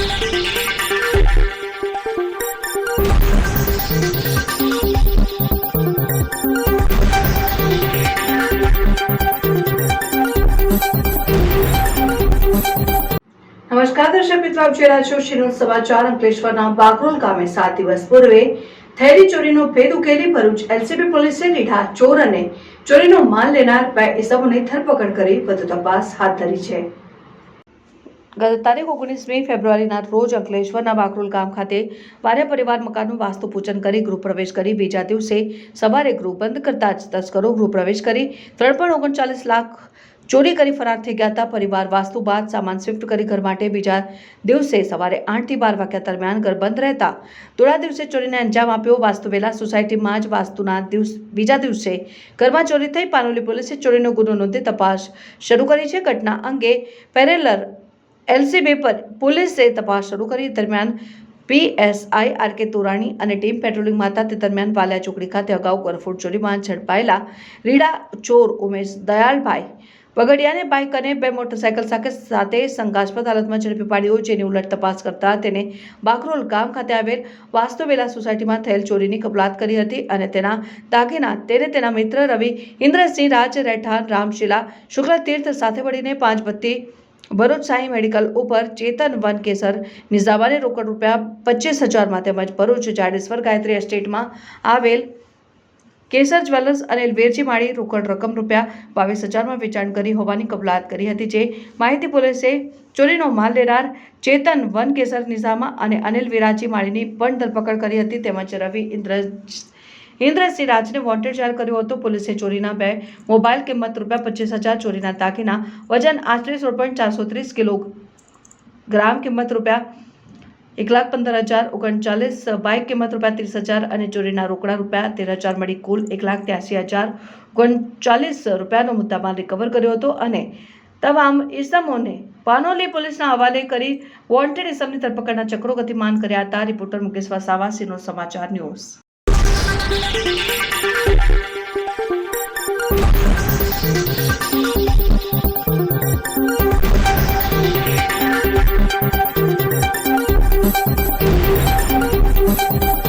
નમસ્કાર, દર્શક મિત્રો, આપ જોઈ છો શિરોડ સમાચાર. અંકલેશ્વરના બાગરોલ ગામે સાત દિવસ પૂર્વે થયેલી ચોરીનો ભેદ ઉકેલી ભરૂચ એલસીબી પોલીસે લીધા ચોર અને ચોરીનો માલ લેનાર બે ઇસમોની ધરપકડ કરી વધુ તપાસ હાથ ધરી છે. ગત તારીખ ઓગણીસમી ફેબ્રુઆરીના રોજ અંકલેશ્વરના બાકરોલ ગામ ખાતે વારે પરિવાર મકાનનું વાસ્તુ પૂજન કરી ગૃહ પ્રવેશ કરી બીજા દિવસે સવારે ગૃહ બંધ કરતા જ તસ્કરો ગૃહ પ્રવેશ કરી ત્રણ પોઈન્ટ ઓગણચાલીસ લાખ ચોરી કરી ફરાર થઈ ગયા હતા. પરિવાર વાસ્તુ બાદ સામાન શિફ્ટ કરી ઘર માટે બીજા દિવસે સવારે આઠથી બાર વાગ્યા દરમિયાન ઘર બંધ રહેતા થોડા દિવસે ચોરીને અંજામ આપ્યો. વાસ્તુ વેલા સોસાયટીમાં જ વાસ્તુના દિવસ બીજા દિવસે ઘરમાં ચોરી થઈ પાનોલી પોલીસે ચોરીનો ગુનો નોંધી તપાસ શરૂ કરી છે. ઘટના અંગે પેરેલર એલસીબી પર પોલીસે તપાસ શરૂ કરી. દરમિયાન પીએસઆઈ આર કે તોરાણી અને ટીમ પેટ્રોલિંગમાં હતા તે દરમિયાન વાલિયા ચોકડી ખાતે અગાઉ ગરફોડ ચોરીમાં ઝડપાયેલા રીડા ચોર ઉમેશ દયાળભાઈ વગડિયાને બાઇક અને બે મોટરસાયકલ સાથે સાથે શંકાસ્પદ હાલતમાં ઝડપી પાડ્યો જેની ઉલટ તપાસ કરતા તેને બાકરોલ ગામ ખાતે આવેલ વાસ્તુવેલા સોસાયટીમાં થયેલ ચોરીની કબૂલાત કરી હતી અને તેના દાગીના તેને તેના મિત્ર રવિ ઇન્દ્રસિંહ રાજ રહેઠાણ, રામશીલા, શુક્લતીર્થ સાથે મળીને પાંચ બત્તી ભરૂચ સાઈ મેડિકલ ઉપર ચેતન વન કેસર, નિઝામાને રોકડ રૂપિયા પચીસ હજારમાં તેમજ ભરૂચ જાડેશ્વર ગાયત્રી એસ્ટેટમાં આવેલ કેસર જ્વેલર્સ અને વેરજી માળી રોકડ રકમ રૂપિયા બાવીસ હજારમાં વેચાણ કરી હોવાની કબૂલાત કરી હતી, જે માહિતી પોલીસે ચોરીનો માલ લેનાર ચેતન વન કેસર, નિઝામા અને અનિલ વિરાજી માળીની પણ ધરપકડ કરી હતી, તેમજ રવિ ઇન્દ્ર ઇન્દ્રસિંહ રાજને વોન્ટેડ જાહેર કર્યો હતો. પોલીસે ચોરીના બે મોબાઈલ કિંમત રૂપિયા પચીસ હજાર ચોરીના દાગીના, વજન આશરે સોળ પોઈન્ટ ચારસો ત્રીસ કિલો ગ્રામ કિંમત રૂપિયા, એક લાખ પંદર હજાર ઓગણચાલીસ બાઇક કિંમત રૂપિયા ત્રીસ હજાર અને ચોરીના રોકડા રૂપિયા તેર હજાર મળી કુલ એક લાખ ત્યાસી હજાર ઓગણચાલીસ રૂપિયાનો મુદ્દામાલ રિકવર કર્યો હતો અને તમામ ઇસમોને પાનોલી પોલીસના હવાલે કરી વોન્ટેડ ઇસમની ધરપકડના ચક્રો ગતિમાન કર્યા હતા. રિપોર્ટર મુકેશ વસાવાસીનો સમાચાર ન્યૂઝ. Thank you.